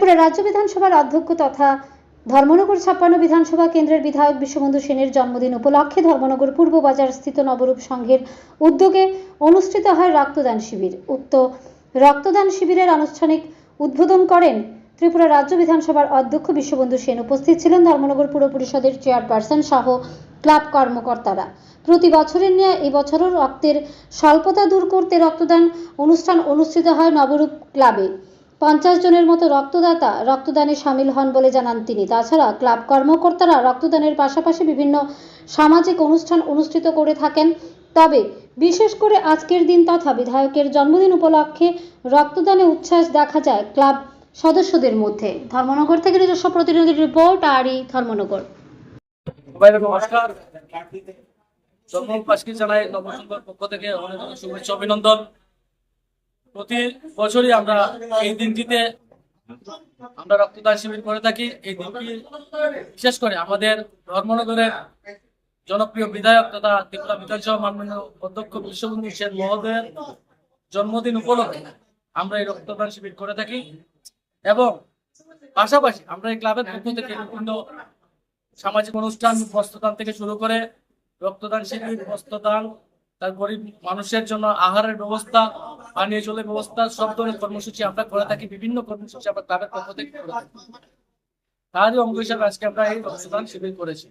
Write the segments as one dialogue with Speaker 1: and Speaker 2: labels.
Speaker 1: ত্রিপুরা রাজ্য বিধানসভার অধ্যক্ষ তথা ধর্মনগর ছাপ্পান্ন বিধানসভা কেন্দ্রের বিধায়ক বিশ্ববন্ধু সেনের জন্মদিন উপলক্ষে ধর্মনগর পূর্ব বাজার স্থিত নবরূপ সংঘের উদ্যোগে অনুষ্ঠিত হয় রক্তদান শিবির। উক্ত রক্তদান শিবিরের আনুষ্ঠানিক উদ্বোধন করেন ত্রিপুরা রাজ্য বিধানসভার অধ্যক্ষ বিশ্ববন্ধু সেন। উপস্থিত ছিলেন ধর্মনগর পুর পরিষদের চেয়ারপারসন সহ ক্লাব কর্মকর্তারা। প্রতি বছরের নিয়ে এবছরও রক্তের স্বল্পতা দূর করতে রক্তদান অনুষ্ঠান অনুষ্ঠিত হয় নবরূপ ক্লাবে। পঞ্চাশ জনের মতো রক্তদাতা রক্তদানে সামিল হন বলে জানান তিনি। তাছাড়া ক্লাব কর্মকর্তারা রক্তদানের পাশাপাশি বিভিন্ন সামাজিক অনুষ্ঠান অনুষ্ঠিত করে থাকেন। তবে বিশেষ করে আজকের দিন তথা বিধায়কের জন্মদিন উপলক্ষে রক্তদানে উচ্ছ্বাস দেখা যায় ক্লাব সদস্যদের মধ্যে। ধর্মনগর থেকে নিজস্ব প্রতিনিধি রিপোর্ট, আরই ধর্মনগর।
Speaker 2: সবাইকে নমস্কার। জানাই নবসংঘর পক্ষ থেকে অনেক শুভেচ্ছা, অভিনন্দন। প্রতি বছরই আমরা এই দিনটিতে আমরা রক্তদান শিবির করে থাকি। এই দিনটি বিশেষ করে আমাদের ধর্মনগরের জনপ্রিয় বিধায়ক তথা ত্রিপুরা বিধানসভা মাননীয় অধ্যক্ষ বিশ্ববন্ধু সেন মহোদয়ের জন্মদিন উপলক্ষে আমরা এই রক্তদান শিবির করে থাকি এবং পাশাপাশি আমরা এই ক্লাবের পক্ষ থেকে বিভিন্ন সামাজিক অনুষ্ঠান বস্ত্রদান থেকে শুরু করে রক্তদান শিবির বস্ত্রদান তার গরিব মানুষের জন্য আহারের ব্যবস্থা পানীয় জলের ব্যবস্থা, সব ধরনের কর্মসূচি আমরা করে থাকি, বিভিন্ন কর্মসূচি আমরা ক্লাবের পক্ষ থেকে করে থাকি তারই অঙ্গ হিসাবে আজকে আমরা এই রক্তদান শিবির করেছি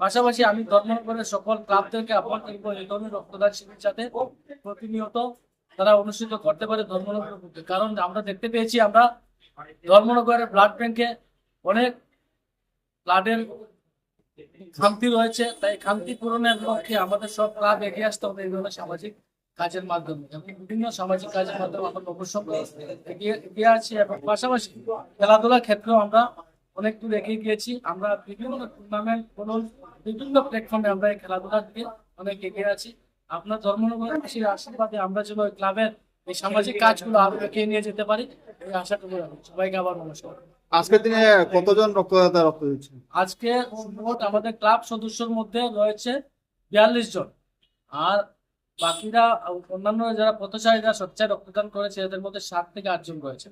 Speaker 2: পাশাপাশি আমি ধর্মনগরের সকল ক্লাবদেরকে আহ্বান করব, এই ধরনের রক্তদান শিবির যাতে প্রতিনিয়ত তারা অনুষ্ঠিত করতে পারে ধর্মনগরের। কারণ আমরা দেখতে পেয়েছি, আমরা ধর্মনগরের ব্লাড ব্যাংকে অনেক ব্লাডের খামতি রয়েছে, তাই খামতি পূরণের লক্ষ্যে আমাদের সব ক্লাব এগিয়ে আসতে হবে, এই ধরনের সামাজিক কাজের মাধ্যমে। এবং বিভিন্ন সামাজিক কাজের মাধ্যমে আমরা অবশ্যই এগিয়ে আছি এবং পাশাপাশি খেলাধুলার ক্ষেত্রেও আমরা অনেক দূর এগিয়ে গিয়েছি। আমরা বিভিন্ন টুর্নামেন্ট বলুন বিভিন্ন প্ল্যাটফর্মে আমরা এই খেলাধুলা দিয়ে অনেক এগিয়ে আছি। আপনার ধর্মনগরবাসীর আশীর্বাদে আমরা যেন ওই ক্লাবের এই সামাজিক কাজগুলো আরও এগিয়ে নিয়ে যেতে পারি এই আশাটুকু রাখি। সবাইকে আবার নমস্কার।
Speaker 3: আজকের দিনে কতজন রক্তদাতা রক্ত দিচ্ছে
Speaker 2: আজকে মোট আমাদের ক্লাব সদস্যর মধ্যে রয়েছে বিয়াল্লিশ জন। আর বাকিরা অন্যান্য যারা পথচারীরা স্বচ্ছায় রক্তদান করেছে এদের মধ্যে সাত থেকে আটজন রয়েছে।